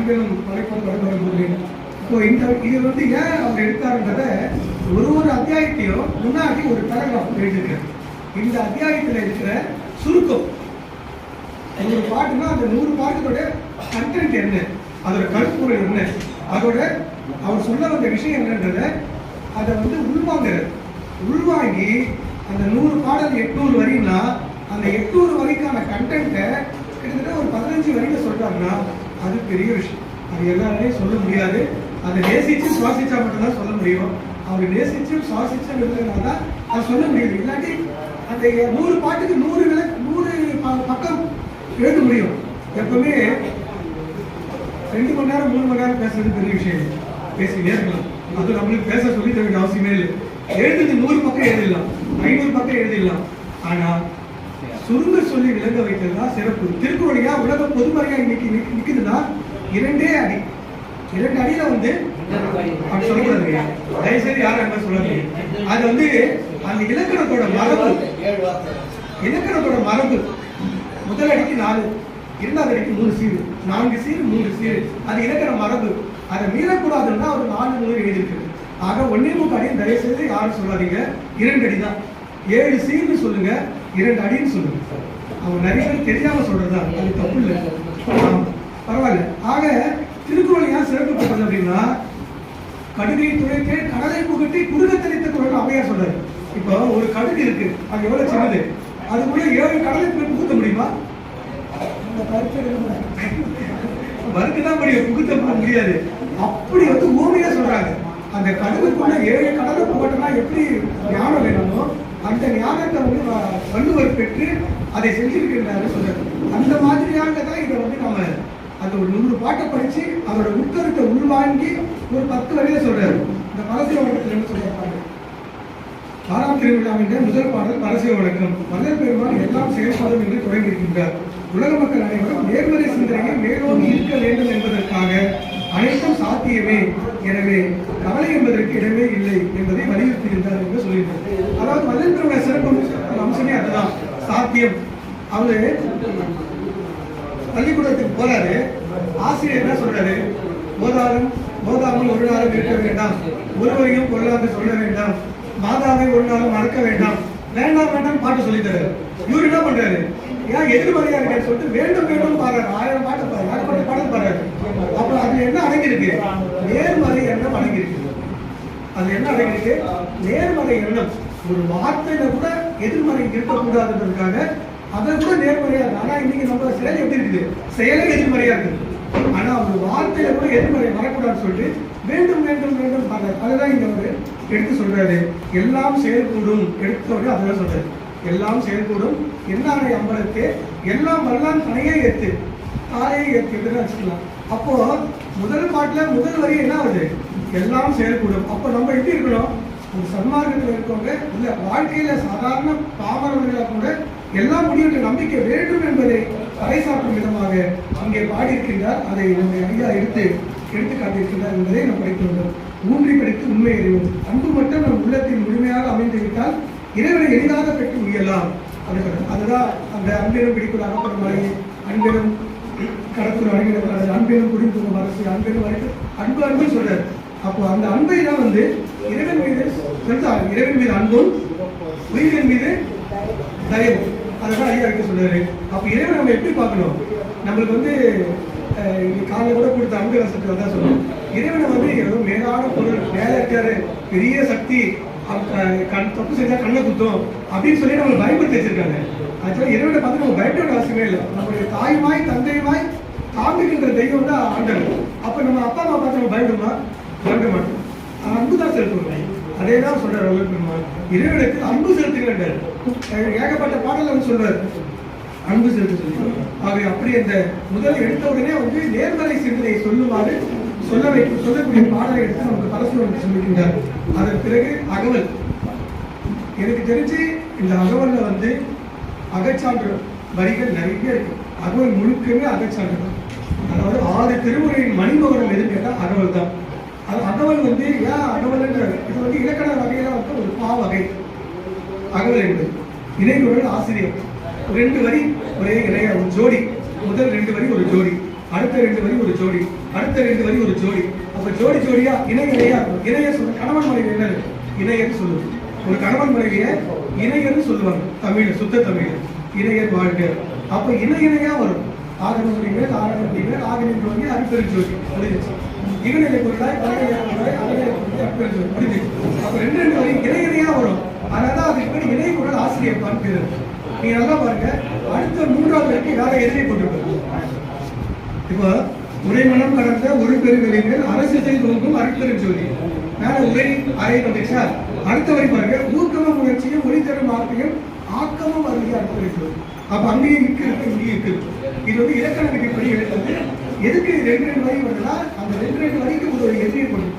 அன்பிலும் வலைப்போல் வடபுறம் இப்போ இந்த இது வந்து ஏன் அவர் எடுத்தாருன்றத ஒரு ஒரு அத்தியாயத்தையும் முன்னாடி ஒரு பேராகிராஃப் எழுதியிருக்காரு. இந்த அத்தியாயத்தில் இருக்கிற சுருக்கம். ஒரு பாட்டுனா அந்த நூறு பாட்டுகளோட கண்டென்ட் என்ன? அதோட கருப்பொருள் என்ன? அதோட அவர் சொல்ல வந்த விஷயம் என்னன்றத அதை வந்து உள்வாங்கிறது உள்வாங்கி அந்த நூறு பாடல் எட்நூறு வரின்னா அந்த எட்நூறு வரிக்கான கண்டென்ட்டை கிட்டத்தட்ட ஒரு பதினஞ்சு வரைக்கும் சொல்கிறாங்கன்னா அது பெரிய விஷயம். அது எல்லாராலையும் சொல்ல முடியாது. அதை நேசிச்சு சுவாசிச்சா மட்டும்தான் சொல்ல முடியும். அவர் நேசிச்சு சுவாசிச்சு இருந்ததுனால தான் அது சொல்ல முடியாது. இல்லாட்டி அந்த நூறு பாட்டுக்கு நூறு விலை நூறு பக்கம் எழுத முடியும். எப்பவுமே ரெண்டு மணி நேரம் மூணு மணி நேரம் பேசுறது பெரிய விஷயம். இல்லை. பேசிக்கிட்டே இருக்கலாம் அது நம்மளுக்கு பேச சொல்லி தர வேண்டிய அவசியமே இல்லை. எழுதுறது நூறு பக்கம் எழுதிடலாம். ஐநூறு பக்கம் எழுதிடலாம். ஆனால் சுருங்க சொல்லி விளங்க வைக்கிறது தான் சிறப்பு. திருக்குறளையா உலக பொதுமறையா இன்னைக்கு நிற்குதுன்னா நிக்குதுன்னா இரண்டே அடி. இரண்டு அடியில வந்து அப்படி தயவுசெய்து யாரும் என்ன சொல்லாதீங்க. அது வந்து அந்த இலக்கணத்தோட மரபு. இலக்கணத்தோட மரபு. முதல் அடிக்கு நாலு இரண்டாவது அடிக்கு மூணு சீரு. நான்கு சீரு மூன்று சீரு. அது இலக்கண மரபு. அதை மீறக்கூடாதுன்னா ஒரு நாலு நூறு எழுதியிருக்கு ஆக ஒன்னே மூணு அடியும் தயவு செய்து யாரும் சொல்லாதீங்க. இரண்டு அடி தான் ஏழு சீர்னு சொல்லுங்க. இரண்டு அடின்னு சொல்லுங்க அவங்க நிறைய பேர் தெரியாம சொல்றதா? அது தப்பு இல்லை. பரவாயில்ல. ஆக திருக்குறள் ஏன் சிறப்புப்பட்டது அப்படின்னா கடுகை துறைக்கு கடலை புகட்டி குறுக குரல் அவையார் சொல்றாரு. இப்போ ஒரு கடுகு இருக்கு. அது எவ்வளவு சின்னது? அதுக்குள்ள ஏழு கடலை போய் புகுத்த முடியுமா? அந்த கருத்து முடியும். புகுத்த முடியாது. அப்படி வந்து ஊமையா சொல்றாங்க. அந்த கடுகுக்குள்ள ஏழு கடலை புகட்டினா எப்படி ஞானம் வேணுமோ அந்த ஞானத்தை வந்து வள்ளுவர் பெற்று அதை செஞ்சிருக்கின்றாரு சொல்றாரு. அந்த மாதிரியான தான் இதை வந்து நம்ம அந்த ஒரு நூறு பாட்டை படிச்சு அவரோட உட்கருத்தை உள்வாங்கி ஒரு பத்து வரையில சொல்றாரு. இந்த பரசிய வழக்கத்தில் என்ன சொல்றாரு ஆறாம் திருவிழாவின் முதல் பாடல் பரசிய வழக்கம். மன்னர் பெருமான் எல்லாம் செயல்பாடும் என்று தொடங்கியிருக்கின்றார். உலக மக்கள் அனைவரும் நேர்மறை சிந்தனையை மேலோங்கி இருக்க வேண்டும் என்பதற்காக அனைத்தும் சாத்தியமே. எனவே கவலை என்பதற்கு இடமே இல்லை என்பதை வலியுறுத்துகின்றார் என்று சொல்லியிருந்தார். அதாவது மன்னர் சிறப்பு அம்சமே அதுதான். சாத்தியம். அவரு பள்ளிக்கூடத்துக்கு போறாரு. ஆசிரியர் என்ன சொல்றாரு? போதாலும் போதாமல் ஒரு நாளும் இருக்க வேண்டாம். ஒருவரையும் கொள்ளாது சொல்ல வேண்டாம். மாதாவை ஒரு நாளும் மறக்க வேண்டாம். வேண்டாம் வேண்டாம் பாட்டு சொல்லி இவரு என்ன பண்றாரு? ஏன் எதிர்மறையா இருக்கேன்னு சொல்லிட்டு வேண்டும் வேண்டும் பாடுறாரு. ஆயிரம் பாட்டு பாரு ஏகப்பட்ட பாடல் பாடுறாரு. அப்புறம் அது என்ன அடங்கியிருக்கு? ஏன் அது என்ன அடங்கியிருக்கு நேர்மறை எண்ணம். ஒரு வார்த்தையில கூட எதிர்மறை இருக்கக்கூடாதுன்றதுக்காக அதை கூட நேர்மறையா இருக்கு. ஆனா இன்னைக்கு நம்ம செயல் எப்படி இருக்குது? செயலே எதிர்மறையா இருக்குது ஆனா ஒரு வார்த்தையில கூட எதிர்மறை வரக்கூடாதுன்னு சொல்லிட்டு வேண்டும் வேண்டும் வேண்டும் பாருங்க. அதுதான் இங்க அவரு எடுத்து சொல்றாரு. எல்லாம் செயல்கூடும். எடுத்த உடனே அதுதான் சொல்றாரு. எல்லாம் செயல்கூடும். என்னானை அம்பலத்து? எல்லாம் வரலாம் தனையே ஏத்து. தாரையை ஏத்து. எப்படின்னு வச்சுக்கலாம். அப்போ முதல் பாட்டில் முதல் வரி என்ன ஆகுது எல்லாம் செயல்படும். அப்போ நம்ம எப்படி இருக்கணும்? ஒரு சன்மார்க்கத்தில் இருக்கவங்க இல்லை வாழ்க்கையில் சாதாரண பாமரவர்களாக கூட எல்லாம் முடியும் நம்பிக்கை வேண்டும் என்பதை பறைசாற்றும் விதமாக அங்கே பாடியிருக்கின்றார். அதை நம்முடைய ஐயா எடுத்து எடுத்து காட்டியிருக்கின்றார் என்பதை நாம் படித்து வந்தோம் ஊன்றி படித்து உண்மை அறிவோம். அன்பு மட்டும் நம் உள்ளத்தில் முழுமையாக அமைந்து விட்டால் இறைவனை எளிதாக பெற்று உயரலாம் அப்படி அதுதான் அந்த அன்பிடம் பிடிக்குள் அகப்படும் மலை அன்பிலும் வரைகிறது வழங்கின அன்பெரும் குடிபுகும் அரசு அன்பேரும் வரைக்கும் அன்பு அன்பு சொல்றாரு. அப்போ அந்த அன்பை தான் வந்து இறைவன் மீது செலுத்தாரு இறைவன் மீது அன்பும் உயிரின் மீது தயவும். அதான் ஐயா இருக்க சொல்றாரு. அப்போ இறைவன் நம்ம எப்படி பார்க்கணும்? நம்மளுக்கு வந்து காலையில் கூட கொடுத்த அன்பு ரசத்தை தான் சொல்லணும் இறைவனை வந்து ஏதோ மேலான பொருள் மேல இருக்காரு பெரிய சக்தி கண் தப்பு செஞ்சா கண்ணை குத்தும் அப்படின்னு சொல்லி நம்மளை பயப்படுத்தி வச்சிருக்காங்க. ஆக்சுவலாக இறைவனை பார்த்து நம்ம பயப்பட அவசியமே இல்லை. நம்மளுடைய தாய்மாய் தந்தையுமாய் காமிக்கின்ற தெய்வம் தான் ஆண்டவர். அப்போ நம்ம அப்பா அம்மா பார்த்து நம்ம பயப்படுமா? பயந்த மாட்டோம். அன்பு தான் செலுத்தணும் அதே தான் சொல்றாரு வள்ளல் பெருமாள் இறைவனுக்கு அன்பு செலுத்துகிறார் ஏகப்பட்ட பாடல் வந்து சொல்றாரு. அன்பு செலுத்த சொல்லி ஆகவே அப்படி அந்த முதல் எடுத்த உடனே வந்து நேர்மறை சிந்தனை சொல்லுமாறு சொல்ல வைக்கும் சொல்லக்கூடிய பாடலை எடுத்து நமக்கு பரசுரம் சொல்லிக்கின்றார். அதன் பிறகு அகவல். எனக்கு தெரிஞ்சு இந்த அகவலில் வந்து அகச்சான்று வரிகள் நிறைய இருக்கு. அகவல் முழுக்கவே அகச்சான்று தான். அதாவது ஆறு திருமுறையின் மணிமகுடம் எதுன்னு கேட்டா அகவல் தான். அது அகவல் வந்து ஏன் அகவல்ன்றது இது வந்து இலக்கண வகையில வந்து ஒரு பா வகை. அகவல் என்பது இணைகுரல் ஆசிரியர். ரெண்டு வரி ஒரே இணைய ஒரு ஜோடி. முதல் ரெண்டு வரி ஒரு ஜோடி. அடுத்த ரெண்டு வரி ஒரு ஜோடி. அடுத்த ரெண்டு வரி ஒரு ஜோடி. அப்ப ஜோடி ஜோடியா இணை இணையா இருக்கும். இணைய சொல்ற கணவன் மனைவி என்ன? இணையர் சொல்லுவது ஒரு கணவன் மனைவிய இணையர்னு சொல்லுவாங்க. தமிழ் சுத்த தமிழ். இணையர் வாழ்க்கை அப்ப இணை இணையா வரும். ஆகணும் மேல் ஆகணும் மேல் ஆகணும் ஜோதி அருப்பெரும் முடிஞ்சிச்சு. இருநிலை பொருளாய் பலநிலை பொருளாய் அகநிலை பொருளாய் அருப்பெரும் முடிஞ்சிச்சு. அப்போ ரெண்டு ரெண்டு வரையும் இணை இணையா வரும். அதனால அது இப்படி இணை குரல் ஆசிரியர் பார்க்கிறது நீங்க நல்லா பாருங்க. அடுத்த மூன்றாவது வரைக்கும் வேற எதிரே போட்டுருக்கோம் இப்போ உரைமணம் கடந்த ஒரு பெருவெளிகள் அரசு செய்து நோக்கும் அருட்பெரும் ஜோதி மேல உரை அறை வந்துச்சா? அடுத்த வரை பாருங்க. ஊக்கம முயற்சியும் ஒளி வார்த்தையும் ஆக்கமும் அருகே அருட்பெரும் அப்ப அங்கேயும் இருக்கிறது இங்கே இங்கேயும் இது வந்து இலக்கண விதிப்படி எழுதுறது. எதுக்கு ரெண்டு ரெண்டு வரி வருதுன்னா அந்த ரெண்டு ரெண்டு வரிக்கு ஒரு எதிரி பண்ணும்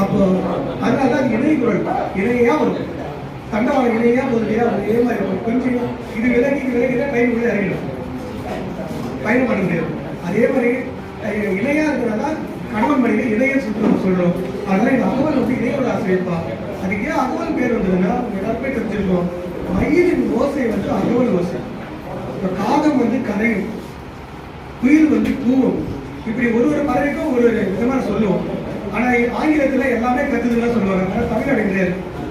அப்போ அதனால தான் இணை குரல். இணையா வரும் தண்டவாளம் இணையா போதுலையா ஒரே மாதிரி வரும். கொஞ்சம் இது விலகி விலகிட விலகி தான் டைம் இறங்கிடும். பயணம் பண்ண முடியாது. அதே மாதிரி அஹ், இணையா இருக்கிறதா கணவன் மனைவி இணைய சுற்றம் சொல்றோம். அதனால இந்த அகவல் வந்து இணையோட ஆசிரியப்பா. அதுக்கு ஏன் அகவல் பேர் வந்ததுன்னா எல்லாருமே தெரிஞ்சிருக்கோம். மயிலின் ஓசை வந்து அகவல் ஓசை. இப்போ காகம் வந்து கரையும் குயில் வந்து கூவும். இப்படி ஒரு ஒரு பறவைக்கும் ஒரு ஒரு விதமான சொல்லுவோம். ஆனால் ஆங்கிலத்தில் எல்லாமே கத்துதுன்னு சொல்லுவாங்க. ஆனால் தமிழ் அப்படி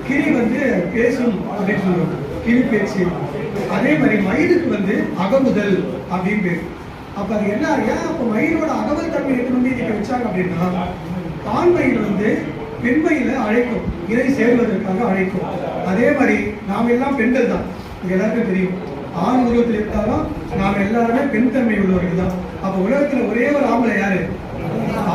கிளி வந்து பேசும் அப்படின்னு சொல்லுவாங்க. கிளி பேச்சு. அதே மாதிரி மயிலுக்கு வந்து அகமுதல் அப்படின்னு பேர். அப்போ அது என்ன ஏன் அப்போ மயிலோட அகவல் தன்மை எடுத்து இன்னைக்கு வச்சாங்க அப்படின்னா ஆண் மயில் வந்து பெண்மயில அழைக்கும். இதை சேர்வதற்காக அழைக்கும். அதே மாதிரி நாம் எல்லாம் பெண்கள் தான். இது எல்லாருக்கும் தெரியும். ஆண் உருவத்தில் இருந்தாலும் நாம் எல்லாருமே பெண் தன்மை உள்ளவர்கள் தான். அப்ப உலகத்துல ஒரே ஒரு ஆம்பளை யாரு?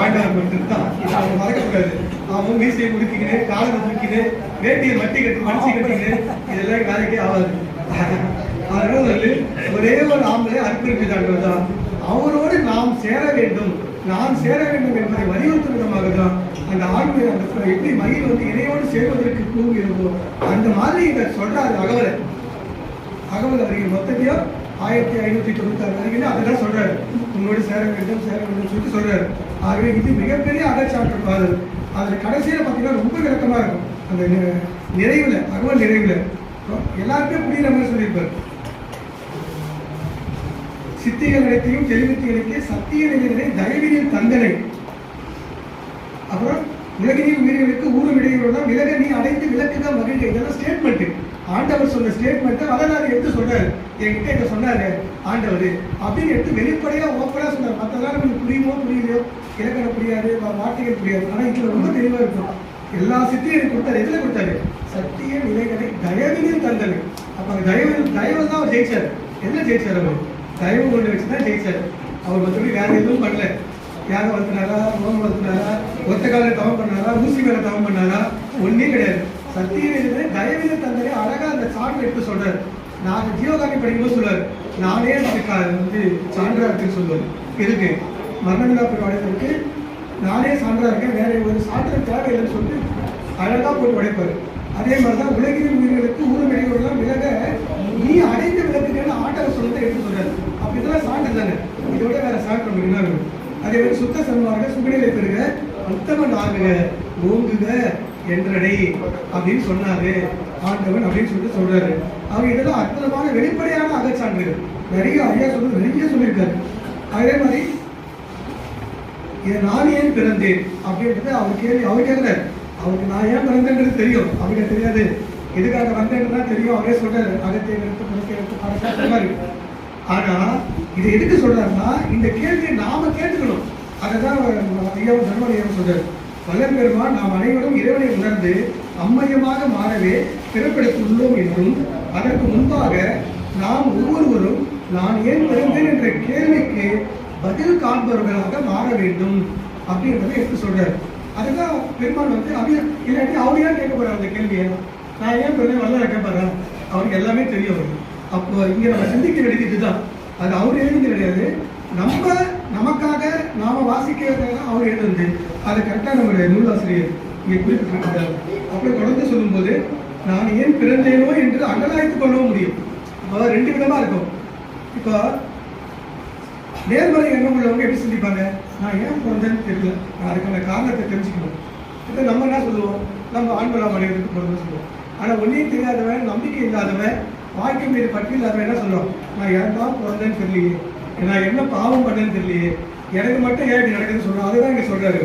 ஆண்டார் மட்டும் தான் அவங்க மறக்கக்கூடாது. அவன் மீசையை முடிக்கின்னு காலத்தை தூக்கின்னு வேட்டியை மட்டி கட்டி மனசு கட்டின்னு இதெல்லாம் வேலைக்கே ஆகாது. அதனால வந்து ஒரே ஒரு ஆம்பளை அர்ப்பணிப்பிதாண்டவர் தான். அவரோடு நாம் சேர வேண்டும். நாம் சேர வேண்டும் என்பதை வலியுறுத்தும் விதமாக தான் அந்த ஆண்மை அந்த எப்படி மயில் வந்து இணையோடு சேர்வதற்கு கூறுகிறதோ அந்த மாதிரி இதை சொல்றாரு அகவலை அகமது வரிகள் மொத்தத்தையும் ஆயிரத்தி ஐநூத்தி தொண்ணூத்தாறு வரைக்கும் அதெல்லாம் சொல்றாரு. உன்னோடு சேர வேண்டும் சேர வேண்டும் சொல்லிட்டு சொல்றாரு. ஆகவே இது மிகப்பெரிய அகச்சாற்று பாதல் அதில் கடைசியில பார்த்தீங்கன்னா ரொம்ப விளக்கமா இருக்கும். அந்த நிறைவில் நிறைவுல அகவல் நிறைவுல. எல்லாருக்குமே புரியுற மாதிரி சொல்லியிருப்பாரு. சித்திகள் அனைத்தையும் தெளிவித்திகளுக்கு சத்திய நிலைகளை தயவினில் தந்தனை. அப்புறம் உலகினில் உயிர்களுக்கு ஊரும் இடையூறுதான். விலக நீ அடைந்து விளக்குக மகிழ்க. இதெல்லாம் ஸ்டேட்மெண்ட்டு ஆண்டவர் சொன்ன ஸ்டேட்மெண்ட்டை வரலாறு எடுத்து சொல்றாரு. என்கிட்ட இதை சொன்னாரு ஆண்டவர். அப்படின்னு எடுத்து வெளிப்படையா ஓப்பனா சொன்னார். மற்றதால நமக்கு புரியுமோ புரியலையோ? இலக்கணம் புரியாது வார்த்தைகள் புரியாது. ஆனா இதுல ரொம்ப தெளிவா இருக்கும். எல்லா சித்தியும் கொடுத்தாரு. எதுல கொடுத்தாரு? சத்திய நிலைகளை தயவினில் தந்தது. அப்ப அந்த தயவு தயவு தான் அவர் ஜெயிச்சார். என்ன ஜெயிச்சார் அவர்? தயவு கொண்டு வச்சு தான் ஜெயிச்சார். அவர் மற்றபடி வேற எதுவும் பண்ணல. யாரை வளர்த்தினாரா? மோகம் வளர்த்தினாரா? ஒத்த கால தவம் பண்ணாரா? ஊசி மேல தவம் பண்ணாரா? ஒன்றே கிடையாது. சத்தியவேலுமே தயவித தந்தரே அழகா அந்த சான்று எடுத்து சொல்றாரு. நான் ஜீவகாமி படிக்கும்போது சொல்றாரு நானே அதுக்கு கா- வந்து சான்றா இருக்குன்னு சொல்லுவாரு. எதுக்கு? மரணமில்லா பெருவாடைகளுக்கு நானே சான்றா இருக்கேன். வேற ஒரு சான்று தேவையில்லைன்னு சொல்லிட்டு அழகா போட்டு உடைப்பாரு. அதே மாதிரிதான் உலகின் உயிர்களுக்கு ஊரும் இடையூறுலாம் விலக நீ அடைந்த விளக்குன்னு ஆண்டவர் சொல்றதை எடுத்து சொல்றாரு. அப்படி இதெல்லாம் சான்று தானே? இதோட வேற சான்று நமக்கு என்ன வேணும்? அதே மாதிரி சுத்த சன்மார்க்க சுகநிலை பெறுக உத்தமன் ஆகுக ஓங்குக என்றடை அப்படின்னு சொன்னாரு. ஆண்டவன் அப்படின்னு சொல்லிட்டு சொல்றாரு. அவர் இதெல்லாம் அற்புதமான வெளிப்படையான அகச்சான்றுகள் நிறைய ஐயா சொல்றது நிறைய சொல்லியிருக்காரு. அதே மாதிரி இதை நான் ஏன் பிறந்தேன்? அப்படின்றது அவர் கேள்வி அவர் கேட்கிறார். அவருக்கு நான் ஏன் பிறந்தேன்றது தெரியும். அவருக்கு தெரியாது. எதுக்காக வந்தேன்னு தான் தெரியும். அவரே சொல்றாரு. அகத்தை எடுத்து புறத்தை எடுத்து படத்தை ஆனா இதை எதுக்கு சொல்றாருன்னா இந்த கேள்வியை நாம கேட்டுக்கணும். அதுதான் ஐயாவும் தர்மலியாவும் சொல்றாரு. வல்லல் நாம் அனைவரும் இறைவனை உணர்ந்து அம்மையமாக மாறவே பிறப்பெடுத்துள்ளோம் என்றும் அதற்கு முன்பாக நாம் ஒவ்வொருவரும் நான் ஏன் பிறந்தேன் என்ற கேள்விக்கு பதில் காண்பவர்களாக மாற வேண்டும் அப்படின்றத எடுத்து சொல்றாரு. அதுதான் பெருமான் வந்து அவர் இல்லாட்டி அவர் ஏன் கேட்க போறாரு அந்த கேள்வியை? நான் ஏன் பிறந்த வல்ல கேட்பாரா அவருக்கு எல்லாமே தெரியும். அப்போ இங்க நம்ம சிந்திக்க வேண்டியது இதுதான். அது அவர் எழுதி கிடையாது. நம்ம நமக்காக நாம வாசிக்கிறது அவர் எழுதுனது. அது கரெக்டாக நம்முடைய நூலாசிரியர் இங்கே குறிப்பிட்டிருக்கிறார். அப்படி தொடர்ந்து சொல்லும்போது நான் ஏன் பிறந்தேனோ என்று அங்கலாய்த்து கொள்ளவும் முடியும். அதாவது ரெண்டு விதமாக இருக்கும். இப்போ நேர்மறை எண்ணம் உள்ளவங்க எப்படி சிந்திப்பாங்க? நான் ஏன் பிறந்தேன்னு தெரியல. நான் அதுக்கான காரணத்தை தெரிஞ்சுக்கணும். இப்போ நம்ம என்ன சொல்லுவோம்? நம்ம ஆண்களா மனிதனுக்கு பிறந்த சொல்லுவோம். ஆனால் ஒன்றையும் தெரியாதவன் நம்பிக்கை இல்லாதவன் வாழ்க்கை மீது பற்றி இல்லாதவன் என்ன சொல்லுவோம் நான் ஏன்டா பிறந்தேன்னு தெரியலையே. நான் என்ன பாவம் பண்ணேன்னு தெரியலையே. எனக்கு மட்டும் ஏன் இப்படி நடக்குதுன்னு சொல்றோம் அதுதான் இங்கே சொல்கிறாரு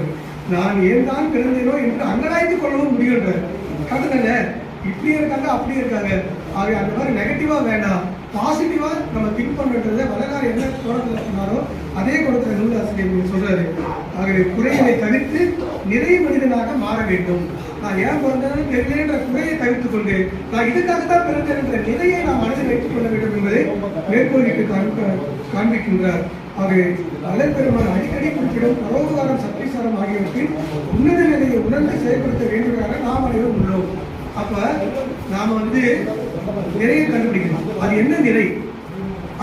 நான் ஏன் தான் பிறந்தேனோ என்று அங்கலாய்த்து கொள்ளவும் முடியுன்றார் தானே இப்படி இருக்காங்க அப்படி இருக்காங்க. ஆக அந்த மாதிரி நெகட்டிவாக வேண்டாம். பாசிட்டிவாக நம்ம திங்க் பண்றதை வரலாறு என்ன கோணத்துல சொன்னாரோ அதே கோணத்துல நூலாசிரியர் சொல்கிறாரு ஆகவே குறைகளை தவிர்த்து நிறைய மனிதனாக மாற வேண்டும். நான் ஏன் பிறந்தேன்னு தெரியலன்ற குறையை தவிர்த்துக் கொண்டு நான் இதுக்காக தான் பிறந்தேன் என்ற நிலையை நாம் மனதில் வைத்துக் கொள்ள வேண்டும் என்பதை மேற்கோளிட்டு காண்பிக்கின்றார். ஆகவே அலப்பெருமான் அடிக்கடி குறிப்பிடும் பரோபகாரம் சக்திசாரம் ஆகியவற்றின் உன்னத நிலையை உணர்ந்து செயல்படுத்த வேண்டுமென நாம் அனைவரும் உள்ளோம். அப்ப நாம வந்து நிறைய கண்டுபிடிக்கணும். அது என்ன நிலை?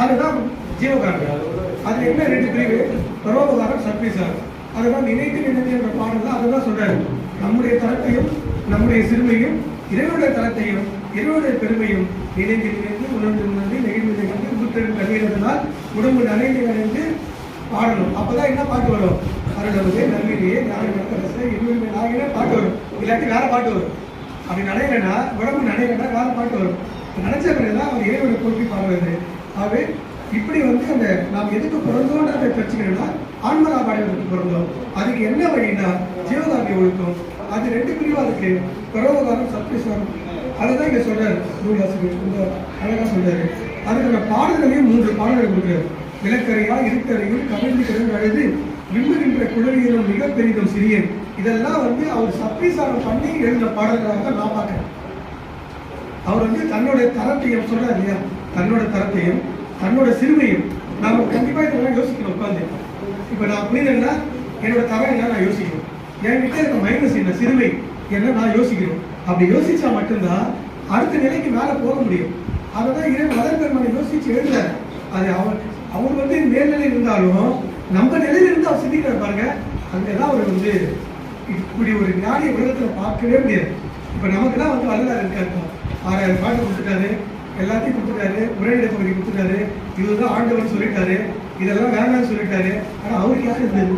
அதுதான் ஜீவகாரம் அது என்ன ரெண்டு பிரிவு? பரோபகாரம் சத்விசாரம் அதுதான் நினைத்து நினைத்து என்ற பாடல் தான் அதுதான் சொல்றாரு. நம்முடைய தரத்தையும் நம்முடைய சிறுமையும் இறைவனுடைய தரத்தையும் இறைவனுடைய பெருமையும் நினைந்து நினைந்து உணர்ந்து உணர்ந்து நெகிழ்ந்து கண்ணீரதனால் உடம்பு நனைந்து நனைந்து பாடணும். அப்போதான் என்ன பாட்டு வரும்? அருளவுதே நல்வினியே ஞான நடக்கரச இன்னும் நாகின பாட்டு வரும். இல்லாட்டி வேற பாட்டு வரும். அப்படி நனையலைன்னா உடம்பு நனையலைன்னா வேற பாட்டு வரும். நினைச்ச பிறகுதான் அவர் இறைவனை போற்றி பாடுறது ஆகவே இப்படி வந்து அந்த நாம் எதுக்கு பிறந்தோன்றதை பிரச்சனைனா ஆன்மலா பாடலுக்கு பிறந்தோம். அதுக்கு என்ன வழினா ஜீவகாந்தி ஒழுக்கம். அது ரெண்டு பிரிவா இருக்கு. பரோபகாரம் சத்விசாரம் அதுதான் இங்க சொல்றாரு. நூலாசிரியர் ரொம்ப அழகா சொல்றாரு. அதுக்கான பாடல்களையும் மூன்று பாடல்கள் கொடுக்குறாரு விளக்கரையா இருட்டறையும் கவிழ்ந்து கிடந்து அழுது விண்ணுகின்ற குழலியிலும் மிக பெரிதும் சிறியன் இதெல்லாம் வந்து அவர் சத்விசாரம் பண்ணி எழுதின பாடல்களாக தான் நான் பார்க்கிறேன். அவர் வந்து தன்னுடைய தரத்தையும் சொல்றாரு இல்லையா? தன்னோட தரத்தையும் தன்னோட சிறுமையும். நாம கண்டிப்பாக இதெல்லாம் யோசிக்கணும் உட்காந்து இப்போ நான் புரியுதுன்னா என்னோட தரம் என்ன நான் யோசிக்கணும். என்கிட்ட இருக்க மைனஸ் என்ன? சிறுமை. என்ன நான் யோசிக்கணும்? அப்படி யோசிச்சா மட்டும்தான் அடுத்த நிலைக்கு மேலே போக முடியும். அததான் இறை மதர் பெருமானை யோசிச்சு எழுதுறாரு. அது அவர் அவர் வந்து மேல்நிலை இருந்தாலும் நம்ம நிலையில இருந்து அவர் சிந்திக்கிறார் பாருங்க அங்கதான் அவர் வந்து இப்படி ஒரு ஞானிய உலகத்தில் பார்க்கவே முடியாது. இப்ப நமக்குலாம் வந்து வரலாறு இருக்காரு ஆறாயிரம் பாட்டு கொடுத்துட்டாரு எல்லாத்தையும் கொடுத்துட்டாரு உரைநடை பகுதி கொடுத்துட்டாரு இதுதான் ஆண்டவர் சொல்லிட்டாரு இதெல்லாம் வேண்டாம்னு சொல்லிட்டாரு. ஆனா அவருக்கு யார் இருந்தது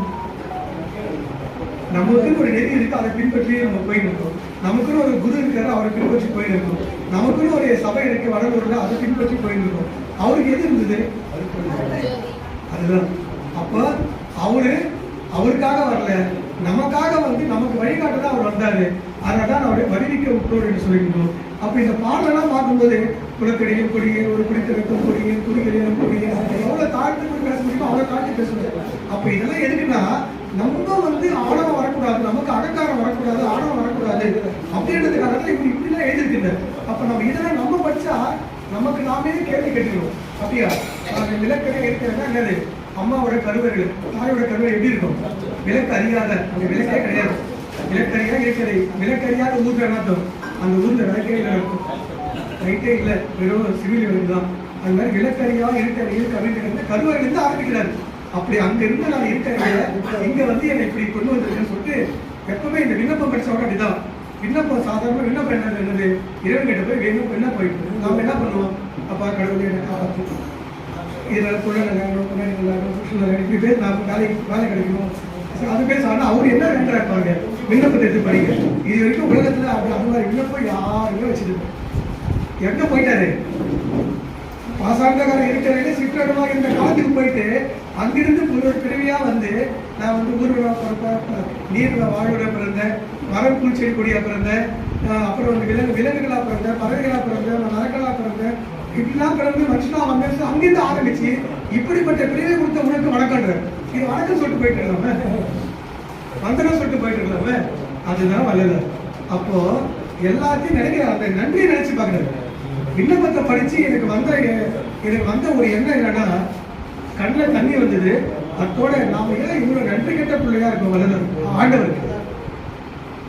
நமக்குன்னு ஒரு நெறி இருக்கு அதை பின்பற்றி நம்ம போயிட்டு இருக்கோம். நமக்குன்னு ஒரு குரு இருக்காரு அவரை பின்பற்றி போயிட்டு இருக்கோம். நமக்குன்னு ஒரு சபை இருக்கு வடலூர்ல அதை பின்பற்றி போயிருந்தோம். அவருக்கு எது இருந்தது? அதுதான். அப்ப அவரு அவருக்காக வரல. நமக்காக வந்து நமக்கு வழிகாட்ட தான் அவர் வந்தாரு. அதனால்தான் அவரை வருவிக்க விட்டோர் என்று சொல்லியிருந்தோம். அப்ப இந்த பாடலாம் பார்க்கும்போது குலக்கடியும் கொடியேன் ஒரு குடித்திருக்கும் கொடியேன் குடிகளிலும் கொடியேன் எவ்வளவு தாழ்த்து பேச முடியுமோ அவ்வளவு பேச முடியும் அப்ப இதெல்லாம் எதுக்குன்னா நம்ம வந்து ஆணவம் வரக்கூடாது நமக்கு அகங்காரம் வரக்கூடாது ஆணவம் வரக்கூடாது. அப்படின்றதுக்காக தான் இப்படி இப்படிலாம் எழுதிருக்குங்க அப்ப நம்ம இதெல்லாம் நம்ம படிச்சா நமக்கு நாமே கேள்வி கேட்டுக்கிறோம். அப்படியா? அந்த விளக்கடை இருக்கிறதா என்னது? அம்மாவோட கருவர்கள் தாயோட கருவர் எப்படி இருக்கும்? விளக்கு அறியாத அந்த விளக்கே கிடையாது. விளக்கறியா இருக்கிறது. விளக்கறியாத ஊர்ல என்னத்தோம் அந்த ஊர்ல விளக்கே நடக்கும் இருக்கும் ரைட்டே இல்லை. வெறும் சிவில் தான். அது மாதிரி விளக்கறியா இருக்கிற கவிதை கருவர்கள் இருந்து ஆரம்பிக்கிறாரு. அப்படி அங்க இருந்து நான் இருக்கிறேன் இங்க வந்து என்னை இப்படி கொண்டு வந்திருக்கேன்னு சொல்லிட்டு எப்பவுமே இந்த விண்ணப்பம் படிச்சவங்க அப்படிதான். விண்ணப்பம் சாதாரண விண்ணப்பம் என்ன என்னது? இறைவன் கிட்ட போய் வேணும் என்ன போயிட்டு? நாம என்ன பண்ணுவோம்? அப்பா கடவுளே எனக்கு காப்பாற்று இதில் குழந்தை நல்லாகணும் பின்னாடி இப்படி பேர் நான் வேலை வேலை கிடைக்கணும். அது பேச ஆனால் அவர் என்ன வேண்டாம் பாருங்க விண்ணப்பத்தை எடுத்து படிங்க. இது வரைக்கும் உலகத்துல அப்படி அது மாதிரி விண்ணப்பம் யாருமே வச்சிருக்கோம் எங்கே போயிட்டாரு? பாசாந்தகாரம் இருக்கிறவங்க சிற்றடமாக இருந்த காலத்துக்கு போயிட்டு அங்கிருந்து ஒரு பிறவியா வந்து நான் வந்து ஊர்வலா பிறப்பேன் நீர்ல வாழ்வுட பிறந்தேன் மரம் பூச்செடி கொடியா பிறந்தேன் அப்புறம் வந்து விலங்கு விலங்குகளா பிறந்தேன் பறவைகளா பிறந்தேன் மரங்களாக மரங்களா பிறந்தேன் இப்படிலாம் பிறந்து மனுஷனா வந்து அங்கிருந்து ஆரம்பிச்சு இப்படிப்பட்ட பிரிவை கொடுத்த உனக்கு வணக்கன்றேன் இது வணக்கம் சொல்லிட்டு போயிட்டு இருக்கலாமே. வந்தனம் சொல்லிட்டு போயிட்டு இருக்கலாமே. அதுதான் வல்லல. அப்போ எல்லாத்தையும் நினைக்கிற அந்த நன்றியை நினைச்சு பார்க்கறது விண்ணப்பத்தை படிச்சு எனக்கு வந்த எனக்கு வந்த ஒரு எண்ணம் என்னன்னா கண்ணில் தண்ணி வந்தது. அதோட நாம ஏன் இவ்வளோ நன்றி கெட்ட பிள்ளையா இருக்கும் வல்லல ஆண்டவருக்கு.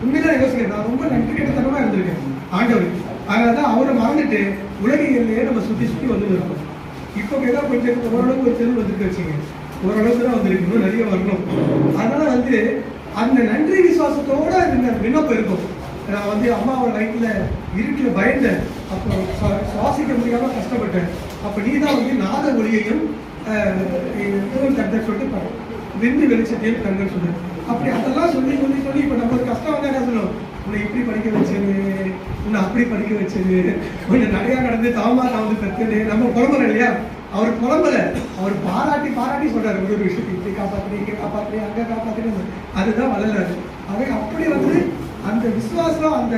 உண்மைதான் யோசிக்கிறேன். நான் ரொம்ப நன்றி கெட்டத்தனமாக இருந்திருக்கேன். ஆண்டவருக்கு. அதனாலதான் அவரை மறந்துட்டு உலகிலேயே நம்ம சுற்றி சுற்றி வந்து இருக்கோம். இப்போ ஏதோ கொஞ்சம் ஓரளவுக்கு ஒரு தெருவு வந்துருக்கு வச்சுங்க ஓரளவுக்கு தான் வந்திருக்கு. இன்னும் நிறைய வரணும். அதனால வந்து அந்த நன்றி விசுவாசத்தோட இந்த விண்ணப்பம் இருக்கும். நான் வந்து அம்மாவோட வயிற்றுல இருட்டில் பயந்தேன். அப்போ சுவா- சுவாசிக்க முடியாம கஷ்டப்பட்டேன். அப்போ நீ தான் வந்து நாத ஒளியையும் தந்தை சொல்லிட்டு பாரு. விந்து வெளிச்சத்தையும் கண்கள் சொன்னேன் அப்படி அதெல்லாம் சொல்லி சொல்லி சொல்லி இப்போ நம்ம கஷ்டம் வந்தால் என்ன உன்னை இப்படி படிக்க வச்சது உன்னை அப்படி படிக்க வச்சது கொஞ்சம் நிறையா நடந்து தாமா நான் வந்து கத்துது. நம்ம குழம்புறோம் இல்லையா? அவர் புலம்பல. அவர் பாராட்டி பாராட்டி சொல்றாரு. ஒரு ஒரு விஷயத்தை இப்படி காப்பாத்துறீங்க இங்கே காப்பாத்துறீங்க அங்கே காப்பாத்துறீங்க அதுதான் வளர்றாரு அவை அப்படி வந்து அந்த விசுவாசம் அந்த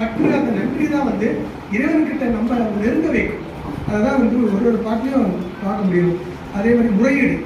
பற்று அந்த நன்றி தான் வந்து இறைவன்கிட்ட நம்ம நெருங்க வைக்கும். அதுதான் வந்து ஒரு ஒரு பாட்டிலையும் பார்க்க முடியும். அதே மாதிரி முறையீடு.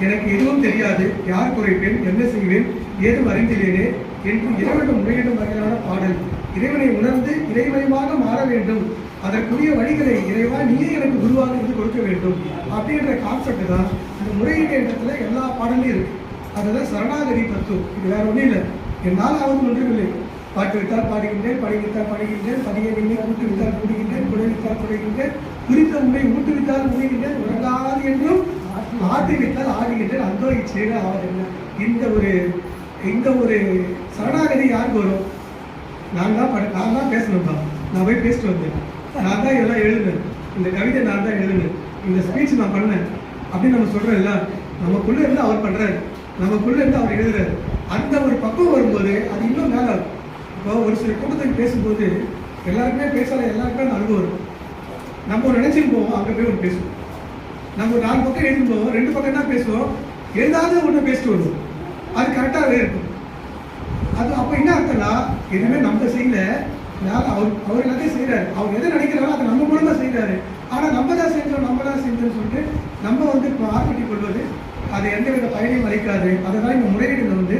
எனக்கு எதுவும் தெரியாது. யார் குறைப்பேன்? என்ன செய்வேன்? ஏதும் அறிந்திலேனே. என்று இறைவனிடம் முறையிடும் வகையிலான பாடல். இறைவனை உணர்ந்து இறைமயமாக மாற வேண்டும். அதற்குரிய வழிகளை இறைவா நீயே எனக்கு குருவாக இருந்து கொடுக்க வேண்டும். அப்படின்ற கான்செப்ட் தான் இந்த முறையீடு இடத்துல எல்லா பாடலையும் இருக்கு. அதுதான் சரணாகதி தத்துவம். இது வேற ஒன்றும் இல்லை. என்னால் ஆவது ஒன்றுமில்லை பாட்டு வித்தால் பாடுகின்றேன் படிவித்தால் படுகின்றேன் படியை நீங்க கூட்டு கூடுகின்றேன் குடை வித்தால் குடைகின்றேன் குறித்த உண்மை ஊட்டுவித்தால் உழைகின்றேன் உறங்காது என்றும் ஆட்டி ஆடுகின்றேன் அந்த அந்தோ அவர் என்ன? இந்த ஒரு இந்த ஒரு சரணாகதி யாருக்கு வரும்? நான் தான் பட நான் தான் பேசணும்ப்பா நான் போய் பேசிட்டு வந்தேன். நான் தான் இதெல்லாம் எழுதுனேன் இந்த கவிதை நான் தான் எழுதுனேன் இந்த ஸ்பீச் நான் பண்ணேன். அப்படின்னு நம்ம சொல்றோம்ல நமக்குள்ளே இருந்து அவர் பண்ணுறாரு நமக்குள்ளே இருந்து அவர் எழுதுறாரு. அந்த ஒரு பக்கம் வரும்போது அது இன்னும் வேலை இப்போ ஒரு சில கூட்டத்துக்கு பேசும்போது எல்லாருக்குமே பேசல எல்லாருக்குமே அந்த அனுபவம் இருக்கும் நம்ம ஒரு நினைச்சிட்டு போவோம் அங்கே போய் ஒன்று பேசுவோம். நம்ம ஒரு நாலு பக்கம் எழுதி போவோம் ரெண்டு பக்கம் தான் பேசுவோம்? எழுதாத ஒன்று பேசிட்டு வருவோம். அது கரெக்டாகவே இருக்கும். அது அப்போ என்ன அர்த்தம்னா எதுவுமே நம்ம செய்யல யார் அவர் அவர் எல்லாத்தையும் செய்கிறாரு அவர் எதை நினைக்கிறாரோ அதை நம்ம மூலமாக செய்கிறாரு ஆனால் நம்ம தான் செஞ்சோம் நம்ம தான் செஞ்சோம்னு சொல்லிட்டு நம்ம வந்து இப்போ ஆர்பிட்டி கொள்வது அது எந்த வித பயனையும் அறிக்காது அதை தான் இந்த முறையீடுல வந்து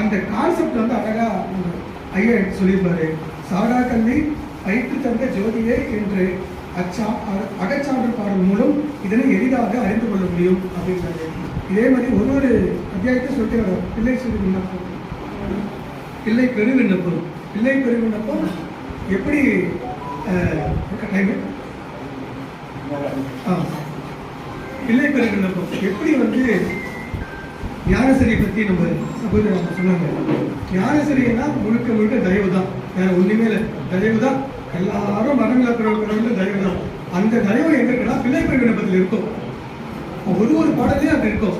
அந்த கான்செப்ட் வந்து அழகாக நம்ம ஐயா எடுத்து சொல்லியிருப்பாரு சாடா கல்வி பயிற்று தந்த ஜோதியே என்று அச்சா அகச்சான்று பாடல் மூலம் இதனை எளிதாக அறிந்து கொள்ள முடியும் அப்படின்றாரு. இதே மாதிரி ஒரு ஒரு அத்தியாயத்தை சொல்லிட்டு வர்றாரு. பிள்ளை சொல்லி விண்ணப்பம். பிள்ளை பெரு விண்ணப்பம். பிள்ளை பெரு விண்ணப்பம் எப்படி பிள்ளை பெரு விண்ணப்பம். எப்படி வந்து ஞானசரியை பற்றி நம்ம சகோதரர் சொன்னாங்க. ஞானசரியன்னா முழுக்க முழுக்க தயவு தான் வேற ஒண்ணுமே இல்லை. தயவு தான் எல்லாரும் மரங்களை பிறகு தயவு தான் அந்த தயவு எங்க இருக்குன்னா பிள்ளை விண்ணப்பத்தில் இருக்கும். ஒரு ஒரு பாடலையும் அது இருக்கும்.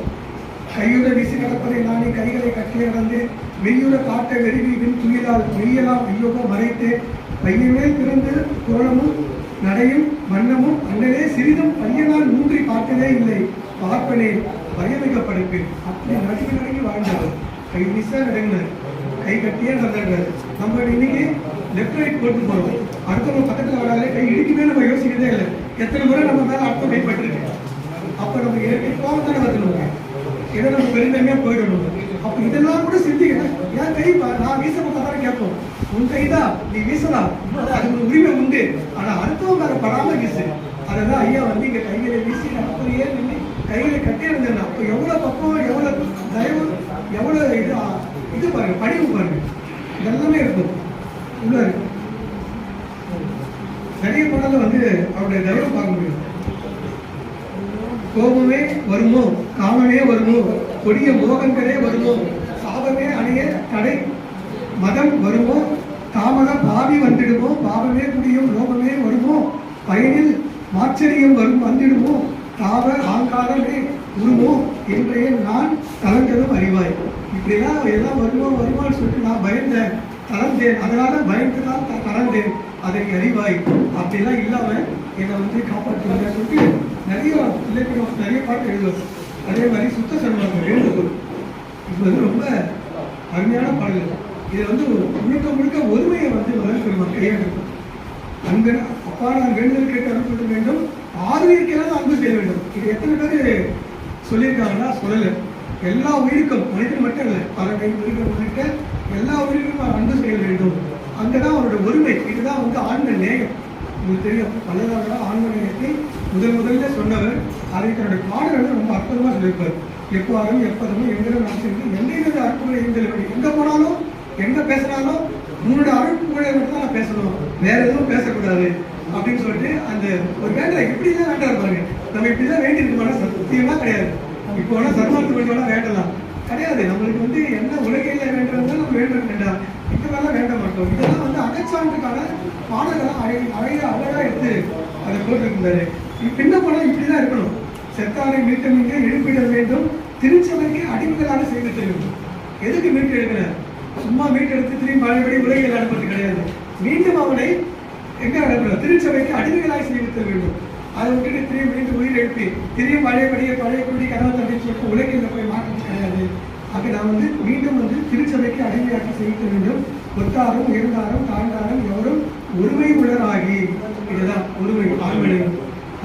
கையுட வீசி நடப்பதை நானே கைகளை கட்டி நடந்து மெய்யுட காட்ட வெறிவி வின் துயிலால் மெய்யலாம் ஐயோகோ மறைத்து பையமே பிறந்து குரலமும் நடையும் வண்ணமும் அண்ணனே சிறிதும் பையனால் மூன்றி பார்த்ததே இல்லை. பார்ப்பனே பயமிக படிப்பேன் அப்படி நடுங்கி நடுங்கி வாழ்ந்தார் கை மிஸ்ஸாக நடங்கினார் கை கட்டியே நடந்தாரு நம்ம இன்னைக்கு லெஃப்ட் ரைட் போட்டு போகிறோம் அடுத்தவங்க பக்கத்துல வராலே கை இடிக்குமே நம்ம யோசிக்கிறதே இல்லை. எத்தனை முறை நம்ம மேல அடுத்த கை பட்டிருக்கு அப்ப நம்ம இயற்கை கோபம் தானே வரணும் ஏதோ நம்ம பெருந்தன்மையா போயிடணும். அப்போ இதெல்லாம் கூட சிந்திக்கிறேன் என் கை நான் வீச தானே கேட்போம். உன் கைதான் நீ வீசலாம். அது ஒரு உரிமை உண்டு. ஆனா அடுத்தவங்க அதை படாமல் வீசு அதெல்லாம் ஐயா வந்து இங்கே கைகளை வீசி அப்படியே நின்று கையில கட்டி இருந்தேன் அப்ப எவ்வளவு பக்கம் எவ்வளவு தயவு எவ்வளவு இது இது பாருங்க படிவு பாருங்க. இதெல்லாமே இருக்கும். உள்ள இருக்கு. நிறைய படத்துல வந்து அவருடைய தயவு பார்க்க முடியும். கோபமே வருமோ? காமமே வருமோ? கொடிய மோகங்களே வருமோ? சாபமே அணைய தடை மதம் வருமோ? தாமத பாவி வந்திடுமோ? பாவமே குடியும் லோகமே வருமோ? பயனில் மாச்சரியம் வரும் வந்திடுமோ? தாவ ஆங்காரமே உருமோ என்றே நான் கலந்ததும் அறிவாய். இப்படிலாம் எல்லாம் வருமோ வருமான்னு சொல்லிட்டு நான் பயந்தேன் தளர்ந்தேன் அதனால பயந்து தான் தளர்ந்தேன் அதை அறிவாய். அப்படிலாம் இல்லாம என்னை வந்து காப்பாற்றுவாங்க சொல்லிட்டு நிறைய இலக்கியம் நிறைய பாட்டு எழுதுவார் அதே மாதிரி சுத்த சன்மார்க்கம் வேண்டுகோள் இது வந்து ரொம்ப அருமையான பாடல் இது வந்து முழுக்க முழுக்க ஒருமையை வந்து முதல் பெருமாள் கையாண்டிருக்கும் அன்பு அப்பா நான் வேண்டுதல் கேட்டு அருள் வேண்டும். ஆறுவீருக்கெல்லாம் அன்பு செய்ய வேண்டும். இது எத்தனை பேர் சொல்லியிருக்காங்கன்னா சொல்லலை. எல்லா உயிருக்கும் மனிதன் மட்டும் இல்லை பறவை உயிர்கள் உள்ளிட்ட எல்லா உயிருக்கும் அன்பு செய்ய வேண்டும். அங்கதான் அவரோட ஒருமை இதுதான் வந்து ஆன்ம நேயம். உங்களுக்கு தெரியும் பல்லதாரோட ஆன்ம நேயத்தை முதல் முதல்ல சொன்னவர் அதை தன்னுடைய பாடல்கள் ரொம்ப அற்புதமாக சொல்லியிருப்பார். எப்போதும் எப்போதும் எங்களும் நான் சென்று எந்தெந்த அற்புதம் எங்களுக்கு எங்கே போனாலும் எங்கே பேசினாலும் உன்னோட அருட்புகழை மட்டும் தான் நான் பேசணும். வேற எதுவும் பேசக்கூடாது. அப்படின்னு சொல்லிட்டு அந்த ஒரு வேண்டாம் இப்படி தான் வேண்டாம் பாருங்க. நம்ம இப்படி தான் வேண்டி இருக்கோம்னா சத்தியமா கிடையாது. இப்போ வேணால் சர்மார்த்த பண்ணி வேணால் வேண்டலாம். கிடையாது. நம்மளுக்கு வந்து என்ன உலகையில வேண்டாம் நம்ம வேண்டும் வேண்டாம். இப்ப வேணா வேண்ட மாட்டோம். இதெல்லாம் வந்து அகச்சான்றுக்கான பாடல்கள்லாம் அழகி அழகா அழகாக எடுத்து அதை போட்டிருந்தாரு. பின்ன படம் இப்படி தான் இருக்கணும். செத்தாரை மீட்டமிங்க எழுப்பிட வேண்டும். திருச்சபைக்கு அடிமைகளாக செய்து தெரியும் எதுக்கு மீட்டு எழுதினார் சும்மா மீட்டு எடுத்து திரும்பி பழையபடி உலகில் அனுப்புறது கிடையாது. மீண்டும் அவனை எங்க அனுப்புறார் திருச்சபைக்கு அடிமைகளாய் செய்து வேண்டும். அதை விட்டுட்டு திரும்பி மீண்டும் உயிர் எழுப்பி திரும்பி பழையபடியே பழைய குடி கனவு தண்ணி சொல்லிட்டு உலகில் போய் மாற்றது கிடையாது. ஆக நான் வந்து மீண்டும் வந்து திருச்சபைக்கு அடிமையாக்கி செய்து வேண்டும். ஒத்தாரும் இருந்தாரும் தாழ்ந்தாரும் எவரும் ஒருமை உளராகி இதுதான் ஒருமை ஆண்மனை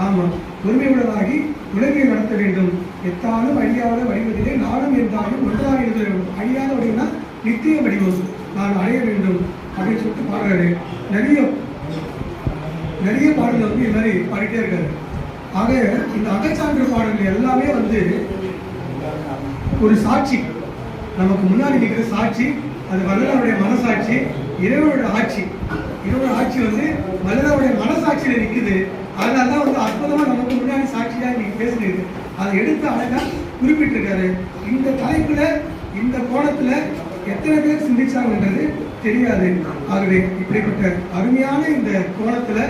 ஆமாம் ஒருமை உளராகி உலகை நடத்த வேண்டும். எத்தாலும் அழியாத வடிவத்திலே நானும் இருந்தாலும் ஒன்றாக இருக்க வேண்டும். அழியாத வடிவம்னா நித்திய வடிவம். நான் அடைய வேண்டும். அப்படின்னு சொல்லிட்டு பாடுறாரு நிறைய நிறைய பாடல்கள் வந்து இது மாதிரி பாடிட்டே இருக்காரு. ஆக இந்த அகச்சான்று பாடல்கள் எல்லாமே வந்து ஒரு சாட்சி. நமக்கு முன்னாடி நிற்கிற சாட்சி அது வல்லவருடைய மனசாட்சி இறைவனுடைய ஆட்சி. இறைவனுடைய ஆட்சி வந்து வல்லவருடைய மனசாட்சியில நிற்குது அதனால தான் வந்து அற்புதமாக நமக்கு முன்னாடி சாட்சியாக இன்னைக்கு பேசுனது அதை எடுத்து அழகாக குறிப்பிட்டிருக்காரு. இந்த தலைப்பில் இந்த கோணத்தில் எத்தனை பேர் சிந்திச்சாங்கன்றது தெரியாது. ஆகவே இப்படிப்பட்ட அருமையான இந்த கோணத்தில்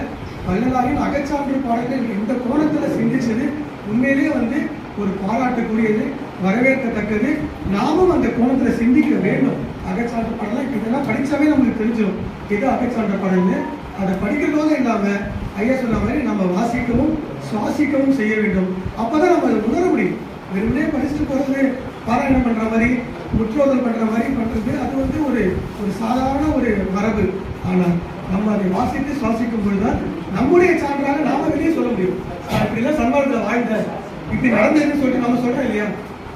வள்ளலாரின் அகச்சான்று பாடல்கள் இந்த கோணத்தில் சிந்திச்சது? உண்மையிலேயே வந்து ஒரு பாராட்டுக்குரியது வரவேற்கத்தக்கது. நாமும் அந்த கோணத்தில் சிந்திக்க வேண்டும். அகச்சான்று பாடலாம் இதெல்லாம் படித்தாவே நம்மளுக்கு தெரிஞ்சிடும் எது அகச்சான்ற பாடல்னு? அதை படிக்கிறதோடு இல்லாமல் ஐயா சொன்ன மாதிரி நம்ம வாசிக்கவும் சுவாசிக்கவும் செய்ய வேண்டும். அப்பதான் நம்ம அதை உணர முடியும். வெறுமனே படிச்சுட்டு போகிறது பாராயணம் பண்ணுற மாதிரி முற்றோதல் பண்ணுற மாதிரி பண்ணுறது அது வந்து ஒரு ஒரு சாதாரண ஒரு மரபு. ஆனால் நம்ம அதை வாசித்து சுவாசிக்கும் பொழுதுதான் நம்முடைய சான்றாக நாம வெளியே சொல்ல முடியும். நான் இப்படிலாம் சன்மார்க்கத்தில் வாழ்ந்தேன் இப்படி நடந்ததுன்னு சொல்லிட்டு நம்ம சொல்றோம் இல்லையா?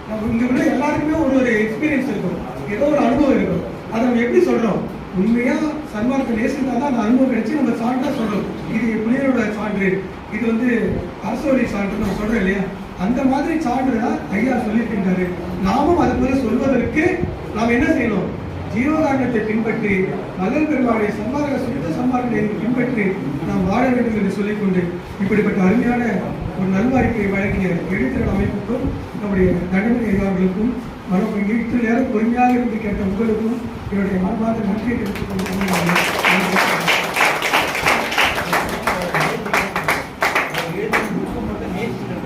நம்ம இங்க உள்ள எல்லாருக்குமே ஒரு ஒரு எக்ஸ்பீரியன்ஸ் இருக்கும். ஏதோ ஒரு அனுபவம் இருக்கும். அதை நம்ம எப்படி சொல்றோம்? உண்மையா சன்மார்க்க நேசிந்தா தான் அந்த அனுபவம் கிடைச்சி நம்ம சான்றா சொல்றோம். இது புனிதரோட சான்று. இது வந்து அரசோடி சான்று நம்ம சொல்றோம் இல்லையா? அந்த மாதிரி சான்று தான் ஐயா சொல்லியிருக்கின்றாரு. நாமும் அது போல சொல்வதற்கு நாம் என்ன செய்யணும்? ஜீவகாரணத்தை பின்பற்றி மகன் பெருமாளை சன்மார்க்க சுத்த சன்மார்க்கத்தை பின்பற்றி நாம் வாழ வேண்டும் என்று சொல்லிக்கொண்டு இப்படிப்பட்ட அருமையான ஒரு நல்வாய்ப்பை வழங்கிய எழுத்திரல் அமைப்புக்கும் நம்முடைய நடைமுறை அவர்களுக்கும் மனம் இட்டு நேரம் பொறுமையாக இருந்து கேட்ட உங்களுக்கும் என்னுடைய மனமார்ந்த நன்றியை தெரிவித்துக் கொண்டு